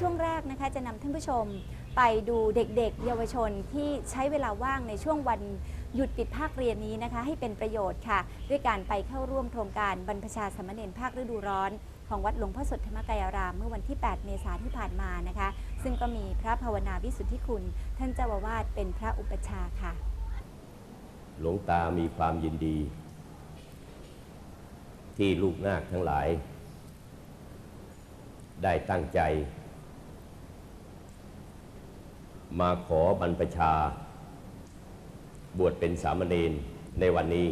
ช่วงแรกนะคะจะนำท่านผู้ชมไปดูเด็กๆ เยาวชนที่ใช้เวลาว่างในช่วงวันหยุดปิดภาคเรียนนี้นะคะ ให้เป็นประโยชน์ค่ะ ด้วยการไปเข้าร่วมโครงการบรรพชาสามเณรภาคฤดูร้อน ของวัดหลวงพ่อสดธรรมกายาราม เมื่อวันที่ 8 เมษายนที่ผ่านมานะคะ ซึ่งก็มีพระภาวนาวิสุทธิคุณ ท่านเจ้าอาวาสเป็นพระอุปชาค่ะ หลวงตามีความยินดี ที่ลูกนาคทั้งหลาย ได้ตั้งใจ มาขอบรรพชา บวชเป็นสามเณรในวันนี้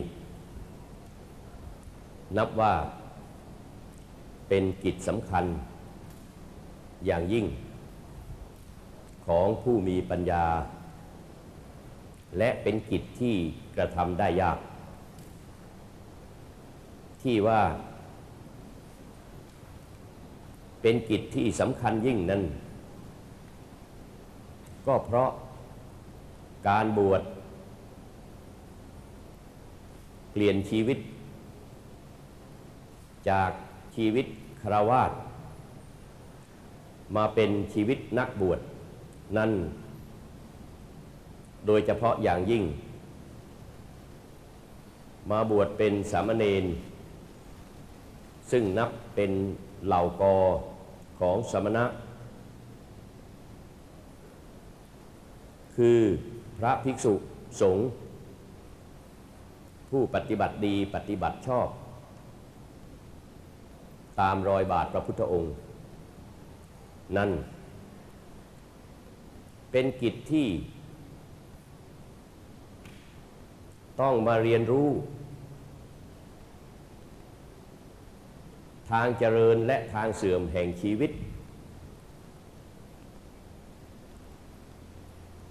นับว่าเป็นกิจสำคัญ อย่างยิ่ง ของผู้มีปัญญา และเป็นกิจที่กระทำได้ยาก ที่ว่า เป็นกิจที่สำคัญยิ่งนั้น ก็เพราะการบวชเปลี่ยนชีวิต จากชีวิตคารวาสมาเป็นชีวิตนักบวชนั้นโดยเฉพาะอย่างยิ่ง มาบวชเป็นสามเณรซึ่งนับเป็นเหล่ากอของสมณะ คือพระภิกษุสงฆ์ผู้ปฏิบัติดีปฏิบัติชอบ ตามรอยบาทพระพุทธองค์ นั่น เป็นกิจที่ ต้องมาเรียนรู้ ทางเจริญและทางเสื่อมแห่งชีวิต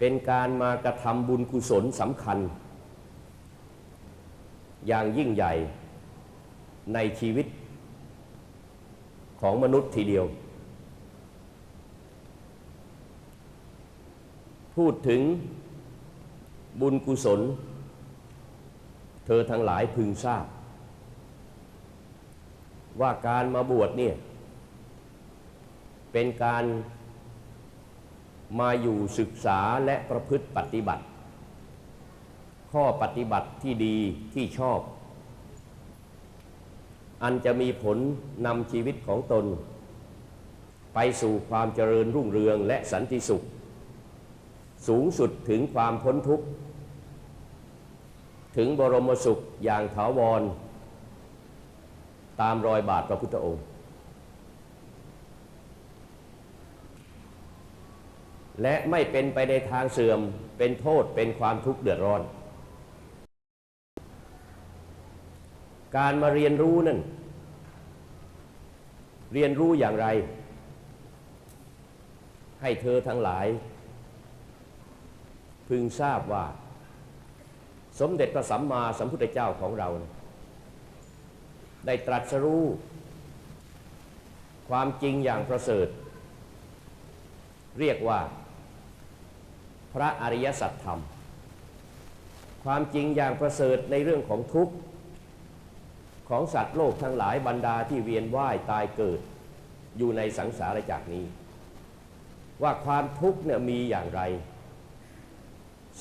เป็นการมากระทำบุญกุศลสำคัญ อย่างยิ่งใหญ่ในชีวิตของมนุษย์ทีเดียว พูดถึงบุญกุศล เธอทั้งหลายพึงทราบ ว่าการมาบวชเนี่ยเป็นการ มาอยู่ศึกษาและประพฤติปฏิบัติ ข้อปฏิบัติที่ดีที่ชอบ อันจะมีผลนำชีวิตของตน ไปสู่ความเจริญรุ่งเรืองและสันติสุข สูงสุดถึงความพ้นทุกข์ ถึงบรมสุขอย่างถาวร ตามรอยบาทพระพุทธองค์ และไม่เป็นไปในทางเสื่อมเป็นโทษเป็นความทุกข์เดือดร้อน การมาเรียนรู้นั่น เรียนรู้อย่างไร ให้เธอทั้งหลาย พึงทราบว่า สมเด็จพระสัมมาสัมพุทธเจ้าของเรา ได้ตรัสรู้ความจริงอย่างประเสริฐ เรียกว่า พระอริยสัจธรรม ความจริงอย่างประเสริฐในเรื่องของทุกข์ ของสัตว์โลกทั้งหลายบรรดาที่เวียนว่ายตายเกิด อยู่ในสังสารวัฏนี้ ว่าความทุกข์เนี่ยมีอย่างไร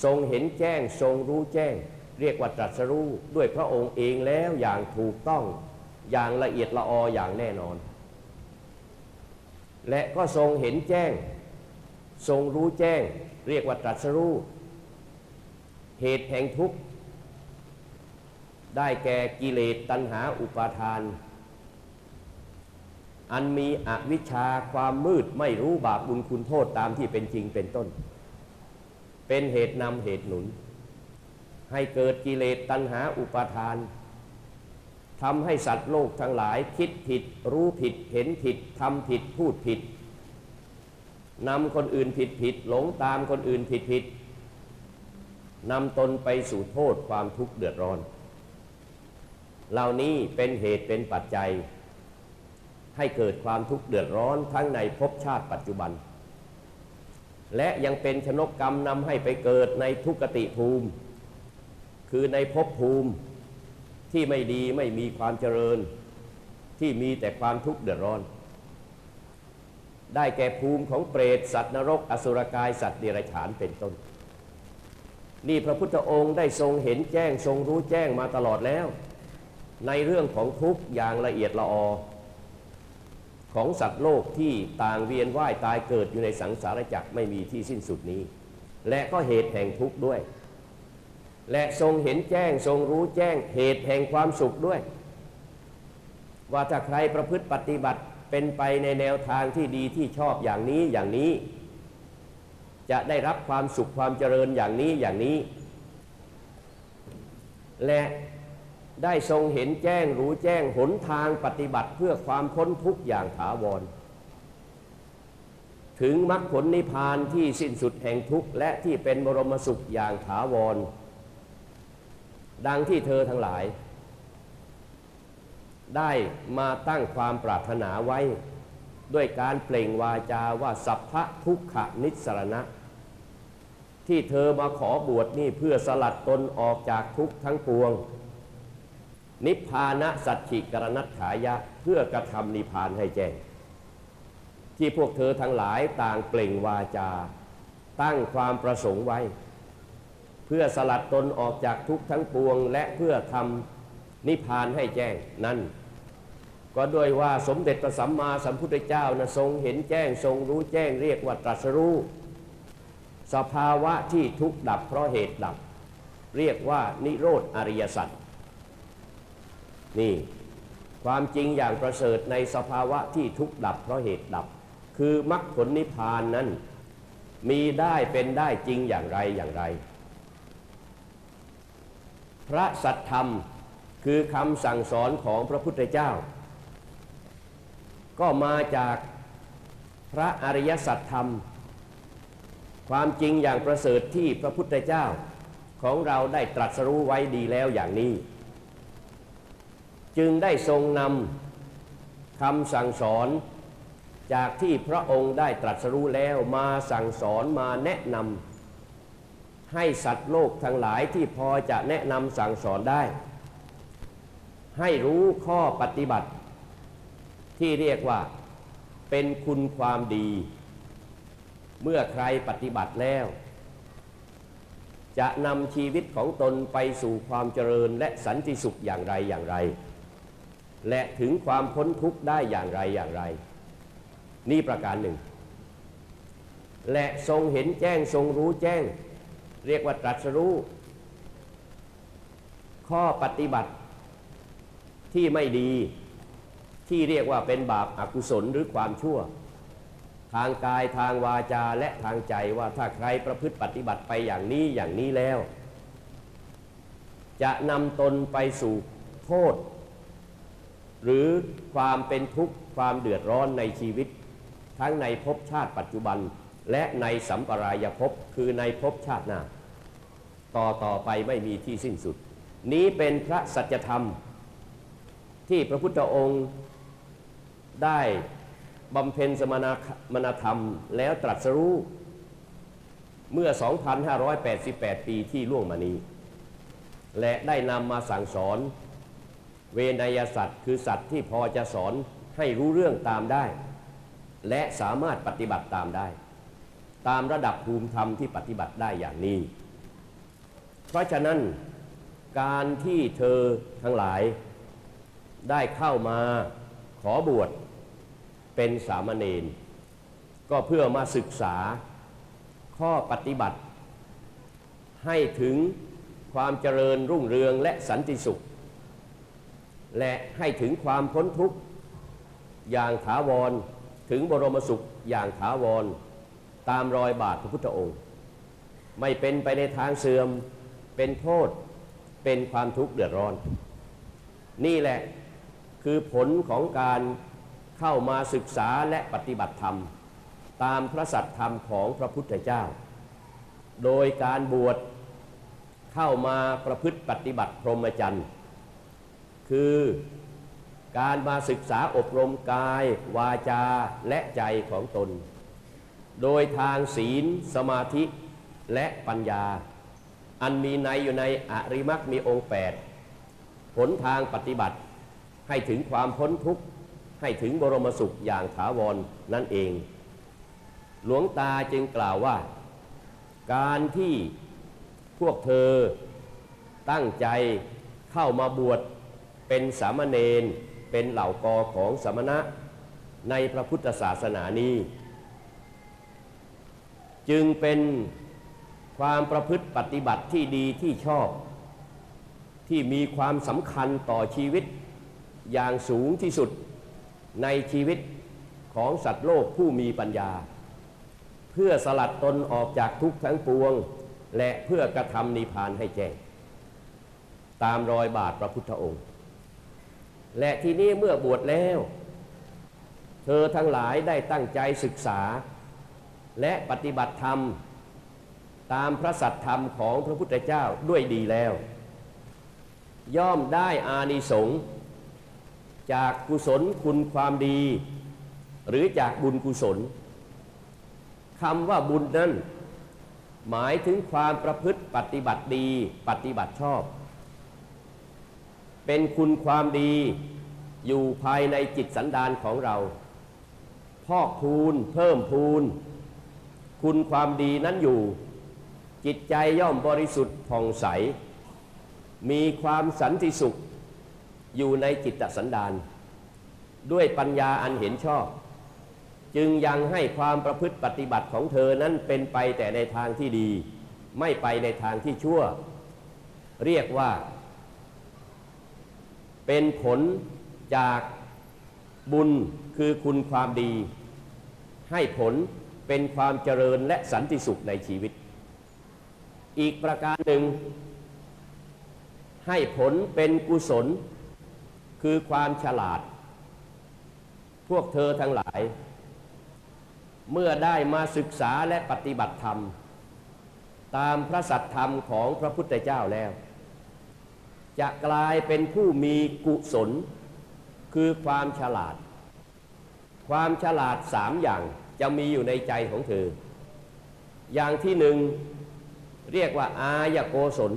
ทรงเห็นแจ้งทรงรู้แจ้ง เรียกว่าตรัสรู้ด้วยพระองค์เองแล้วอย่างถูกต้องอย่างละเอียดละอออย่างแน่นอน และก็ทรงเห็นแจ้ง ทรงรู้แจ้ง เรียกว่าตรัสรู้ เหตุแห่งทุกข์ ได้แก่กิเลสตัณหาอุปาทาน อันมีอวิชชาความมืดไม่รู้บาปบุญคุณโทษตามที่เป็นจริงเป็นต้น เป็นเหตุนำเหตุหนุน ให้เกิดกิเลสตัณหาอุปาทานทำให้สัตว์โลกทั้งหลายคิดผิด รู้ผิดเห็นผิดทำผิดพูดผิด นำคนอื่นผิดผิดหลงตามคนอื่นผิดผิดนำตนไปสู่โทษความทุกข์เดือดร้อน เหล่านี้เป็นเหตุเป็นปัจจัย ให้เกิดความทุกข์เดือดร้อนทั้งในภพชาติปัจจุบัน และยังเป็นชนกกรรมนำให้ไปเกิดในทุกติภูมิ คือในภพภูมิที่ไม่ดีไม่มีความเจริญ ที่มีแต่ความทุกข์เดือดร้อน ได้แก่ภูมิของเปรตสัตว์นรก อสุรกายสัตว์เดรัจฉานเป็นต้น นี่พระพุทธองค์ได้ทรงเห็นแจ้งทรงรู้แจ้งมาตลอดแล้ว ในเรื่องของทุกอย่างละเอียดละออ ของสัตว์โลกที่ต่างเวียนว่ายตายเกิดอยู่ในสังสารวัฏไม่มีที่สิ้นสุดนี้ และก็เหตุแห่งทุกข์ด้วย และทรงเห็นแจ้งทรงรู้แจ้งเหตุแห่งความสุขด้วย ว่าถ้าใครประพฤติปฏิบัติ เป็นไปในแนวทางที่ดีที่ชอบอย่างนี้อย่างนี้ จะได้รับความสุขความเจริญอย่างนี้อย่างนี้ และได้ทรงเห็นแจ้งรู้แจ้งหนทางปฏิบัติเพื่อความพ้นทุกข์อย่างถาวร ถึงมรรคผลนิพพานที่สิ้นสุดแห่งทุกข์และที่เป็นบรมสุขอย่างถาวร ดังที่เธอทั้งหลาย ได้มาตั้งความปรารถนาไว้ ด้วยการเปล่งวาจาว่าสัพพะทุกขนิสรณะ ที่เธอมาขอบวชนี่เพื่อสลัดตนออกจากทุกข์ทั้งปวง นิพพานะสัจฉิกรณัตถายะเพื่อกระทำนิพพานให้แจ้ง ที่พวกเธอทั้งหลายต่างเปล่งวาจา ตั้งความประสงค์ไว้ เพื่อสลัดตนออกจากทุกข์ทั้งปวงและเพื่อทำ นิพพานให้แจ้งนั่น ก็ด้วยว่าสมเด็จพระสัมมาสัมพุทธเจ้านะทรงเห็นแจ้งทรงรู้แจ้งเรียกว่าตรัสรู้ สภาวะที่ทุกข์ดับเพราะเหตุดับ เรียกว่านิโรธอริยสัจนี่ความจริงอย่างประเสริฐในสภาวะที่ทุกข์ดับเพราะเหตุดับ คือมรรคผลนิพพานนั้น มีได้เป็นได้จริงอย่างไรอย่างไร พระสัทธรรม คือคำสั่งสอนของพระพุทธเจ้า ก็มาจากพระอริยสัจธรรม ความจริงอย่างประเสริฐที่พระพุทธเจ้าของเราได้ตรัสรู้ไว้ดีแล้วอย่างนี้ จึงได้ทรงนำคำสั่งสอนจากที่พระองค์ได้ตรัสรู้แล้วมาสั่งสอนมาแนะนำให้สัตว์โลกทั้งหลายที่พอจะแนะนำสั่งสอนได้ ให้รู้ข้อปฏิบัติ ที่เรียกว่าเป็นคุณความดี เมื่อใครปฏิบัติแล้ว จะนำชีวิตของตนไปสู่ความเจริญและสันติสุขอย่างไรอย่างไร และถึงความพ้นทุกข์ได้อย่างไรอย่างไร นี่ประการหนึ่ง และทรงเห็นแจ้งทรงรู้แจ้ง เรียกว่าตรัสรู้ ข้อปฏิบัติ ที่ไม่ดีที่เรียกว่าเป็นบาปอากุศลหรือความชั่ว ทางกายทางวาจาและทางใจว่าถ้าใครประพฤติปฏิบัติไปอย่างนี้อย่างนี้แล้ว จะนำตนไปสู่โทษ หรือความเป็นทุกข์ความเดือดร้อนในชีวิต ทั้งในภพชาติปัจจุบันและในสัมปรายภพคือในภพชาติหน้า ต่อต่อไปไม่มีที่สิ้นสุด นี้เป็นพระสัจธรรม ที่พระพุทธองค์ได้บำเพ็ญสมณมณธรรมแล้วตรัสรู้เมื่อ 2,588 ปีที่ล่วงมานี้ และได้นำมาสั่งสอน เวนยสัตว์ คือสัตว์ที่พอจะสอนให้รู้เรื่องตามได้ และสามารถปฏิบัติตามได้ ตามระดับภูมิธรรมที่ปฏิบัติได้อย่างนี้ เพราะฉะนั้นการที่เธอทั้งหลาย ได้เข้ามาขอบวชเป็นสามเณรก็เพื่อมาศึกษาข้อปฏิบัติ ให้ถึงความเจริญรุ่งเรืองและสันติสุข และให้ถึงความพ้นทุกข์อย่างถาวรถึงบรมสุขอย่างถาวร ตามรอยบาทพระพุทธองค์ ไม่เป็นไปในทางเสื่อมเป็นโทษเป็นความทุกข์เดือดร้อน นี่แหละ คือผลของการเข้ามาศึกษาและปฏิบัติธรรม ตามพระสัตธรรมของพระพุทธเจ้า โดยการบวชเข้ามาประพฤติปฏิบัติพรหมจรรย์คือการมาศึกษาอบรมกาย วาจาและใจของตน โดยทางศีล สมาธิและปัญญา อันมีในอยู่ในอริมักมีองค์แปดผลทางปฏิบัติ ให้ถึงความพ้นทุกข์ ให้ถึงบรมสุขอย่างถาวรนนั่นเอง หลวงตาจึงกล่าวว่า การที่พวกเธอตั้งใจเข้ามาบวชเป็นสามเณรเป็นเหล่ากอของสมณะในพระพุทธศาสนานี้ จึงเป็นความประพฤติปฏิบัติที่ดีที่ชอบ ที่มีความสำคัญต่อชีวิต อย่างสูงที่สุดในชีวิตของสัตว์โลกผู้มีปัญญา เพื่อสลัดตนออกจากทุกข์ทั้งปวง และเพื่อกระทำนิพพานให้แจ้ง ตามรอยบาทพระพุทธองค์ และทีนี้เมื่อบวชแล้ว เธอทั้งหลายได้ตั้งใจศึกษา และปฏิบัติธรรม ตามพระสัตธรรมของพระพุทธเจ้าด้วยดีแล้ว ย่อมได้อานิสงส์ จากกุศลคุณความดี หรือจากบุญกุศลคำว่าบุญนั้นหมายถึงความประพฤติปฏิบัติดี ปฏิบัติชอบ เป็นคุณความดีอยู่ภายในจิตสันดานของเรา พอกพูนเพิ่มพูน คุณความดีนั้นอยู่ จิตใจย่อมบริสุทธิ์ผ่องใส มีความสันติสุข อยู่ในจิตสันดานด้วยปัญญาอันเห็นชอบ จึงยังให้ความประพฤติปฏิบัติของเธอนั้นเป็นไปแต่ในทางที่ดี ไม่ไปในทางที่ชั่ว เรียกว่า เป็นผลจากบุญคือคุณความดี ให้ผลเป็นความเจริญและสันติสุขในชีวิต อีกประการหนึ่ง ให้ผลเป็นกุศล คือความฉลาด พวกเธอทั้งหลาย เมื่อได้มาศึกษาและปฏิบัติธรรม ตามพระสัตธรรมของพระพุทธเจ้าแล้ว จะกลายเป็นผู้มีกุศล คือความฉลาด ความฉลาดสามอย่างจะมีอยู่ในใจของเธอ อย่างที่หนึ่งเรียกว่าอายโกศล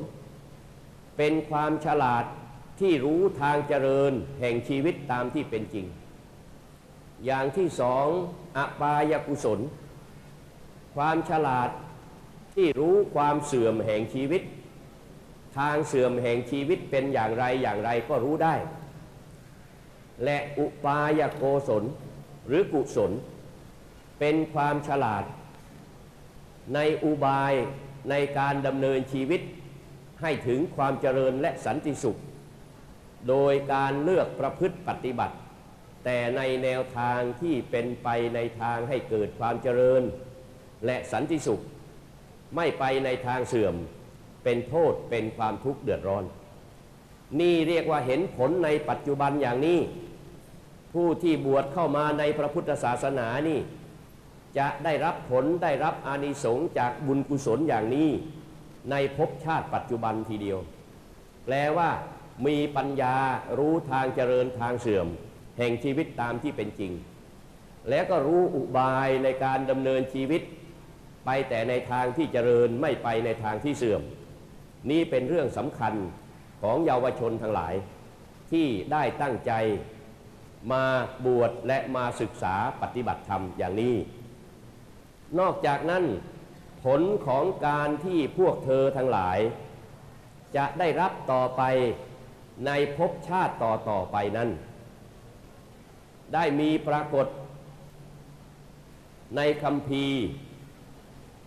เป็นความฉลาด ที่รู้ทางเจริญแห่งชีวิตตามที่เป็นจริง อย่างที่สองอปายกุศล ความฉลาดที่รู้ความเสื่อมแห่งชีวิต ทางเสื่อมแห่งชีวิตเป็นอย่างไรอย่างไรก็รู้ได้ และอุปายโกศลหรือกุศล เป็นความฉลาด ในอุบายในการดำเนินชีวิตให้ถึงความเจริญและสันติสุข โดยการเลือกประพฤติปฏิบัติ แต่ในแนวทางที่เป็นไปในทางให้เกิดความเจริญ และสันติสุข ไม่ไปในทางเสื่อม เป็นโทษเป็นความทุกข์เดือดร้อน นี่เรียกว่าเห็นผลในปัจจุบันอย่างนี้ ผู้ที่บวชเข้ามาในพระพุทธศาสนานี่ จะได้รับผลได้รับอานิสงส์จากบุญกุศลอย่างนี้ ในภพชาติปัจจุบันทีเดียว แปลว่า มีปัญญารู้ทางเจริญทางเสื่อม แห่งชีวิตตามที่เป็นจริง แล้วก็รู้อุบายในการดำเนินชีวิต ไปแต่ในทางที่เจริญไม่ไปในทางที่เสื่อม นี่เป็นเรื่องสำคัญของเยาวชนทั้งหลาย ที่ได้ตั้งใจมาบวชและมาศึกษาปฏิบัติธรรมอย่างนี้ นอกจากนั้นผลของการที่พวกเธอทั้งหลาย จะได้รับต่อไป ในภพชาติต่อต่อไปนั้น ได้มีปรากฏ ในคำพีร์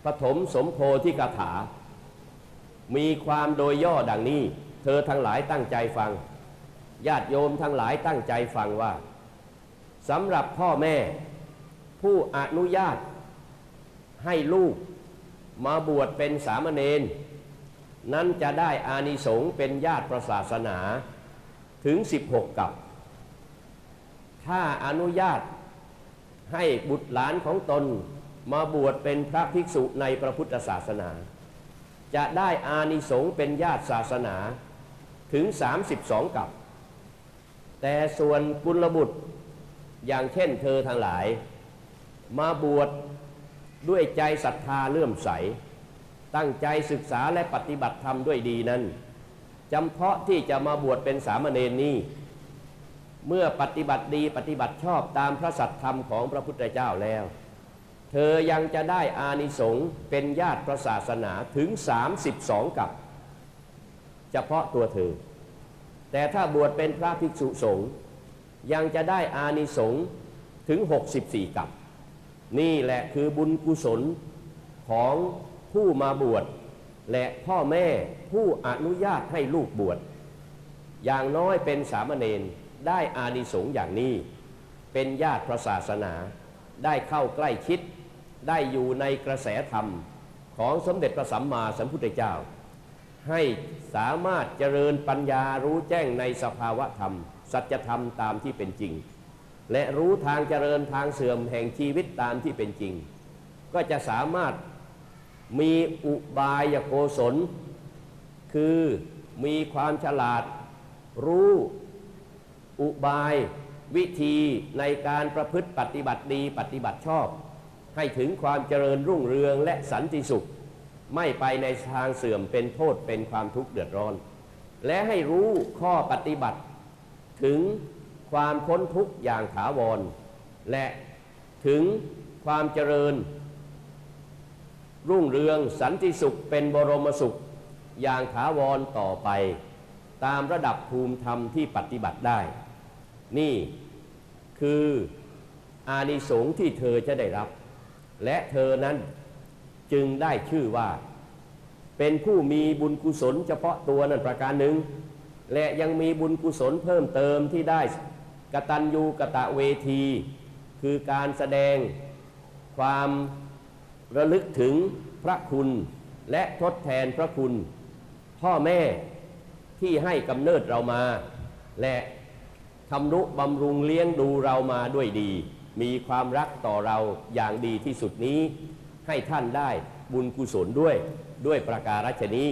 ปฐมสมโพธิกถา มีความโดยย่อดังนี้ เธอทั้งหลายตั้งใจฟัง ญาติโยมทั้งหลายตั้งใจฟังว่าสำหรับพ่อแม่ ผู้อนุญาตให้ลูกมาบวชเป็นสามเณร นั้นจะได้อานิสงส์เป็นญาติประศาสนาถึง 16 กับ ถ้าอนุญาตให้บุตรหลานของตนมาบวชเป็นพระภิกษุในพระพุทธศาสนา จะได้อานิสงส์เป็นญาติศาสนาถึง 32 กับ แต่ส่วนกุลบุตรอย่างเช่นเธอทั้งหลาย มาบวชด้วยใจศรัทธาเลื่อมใส ตั้งใจศึกษาและปฏิบัติธรรมด้วยดีนั้นจำเพาะที่จะมาบวชเป็นสามเณรนี้เมื่อปฏิบัติดีปฏิบัติชอบตามพระสัตธรรมของพระพุทธเจ้าแล้ว เธอยังจะได้อานิสงส์เป็นญาติพระศาสนาถึง 32 กับ เฉพาะตัวเธอ แต่ถ้าบวชเป็นพระภิกษุสงฆ์ยังจะได้อานิสงส์ถึง 64 กับ นี่แหละคือบุญกุศลของ ผู้มาบวชและพ่อแม่ผู้อนุญาตให้ลูกบวชอย่างน้อยเป็นสามเณรได้อานิสงส์อย่างนี้ เป็นญาติพระศาสนา ได้เข้าใกล้ชิด ได้อยู่ในกระแสธรรมของสมเด็จพระสัมมาสัมพุทธเจ้า ให้สามารถเจริญปัญญารู้แจ้งในสภาวะธรรม สัจธรรมตามที่เป็นจริง และรู้ทางเจริญทางเสื่อมแห่งชีวิตตามที่เป็นจริง ก็จะสามารถ มีอุบายโกศล คือมีความฉลาด รู้อุบายวิธีในการประพฤติปฏิบัติดีปฏิบัติชอบ ให้ถึงความเจริญรุ่งเรืองและสันติสุข ไม่ไปในทางเสื่อมเป็นโทษเป็นความทุกข์เดือดร้อน และให้รู้ข้อปฏิบัติ ถึงความพ้นทุกข์อย่างถาวร และถึงความเจริญ รุ่งเรืองสันติสุขเป็นบรมสุข อย่างถาวรต่อไป ตามระดับภูมิธรรมที่ปฏิบัติได้ นี่คืออานิสงส์ที่เธอจะได้รับ และเธอนั้นจึงได้ชื่อว่า เป็นผู้มีบุญกุศลเฉพาะตัวนั่นประการหนึ่ง และยังมีบุญกุศลเพิ่มเติมที่ได้กตัญญูกะตะเวที คือการแสดงความ ระลึกถึงพระคุณและทดแทนพระคุณ พ่อแม่ที่ให้กำเนิดเรามา และทำนุบำรุงเลี้ยงดูเรามาด้วยดี มีความรักต่อเราอย่างดีที่สุดนี้ ให้ท่านได้บุญกุศลด้วยด้วยประการฉนี้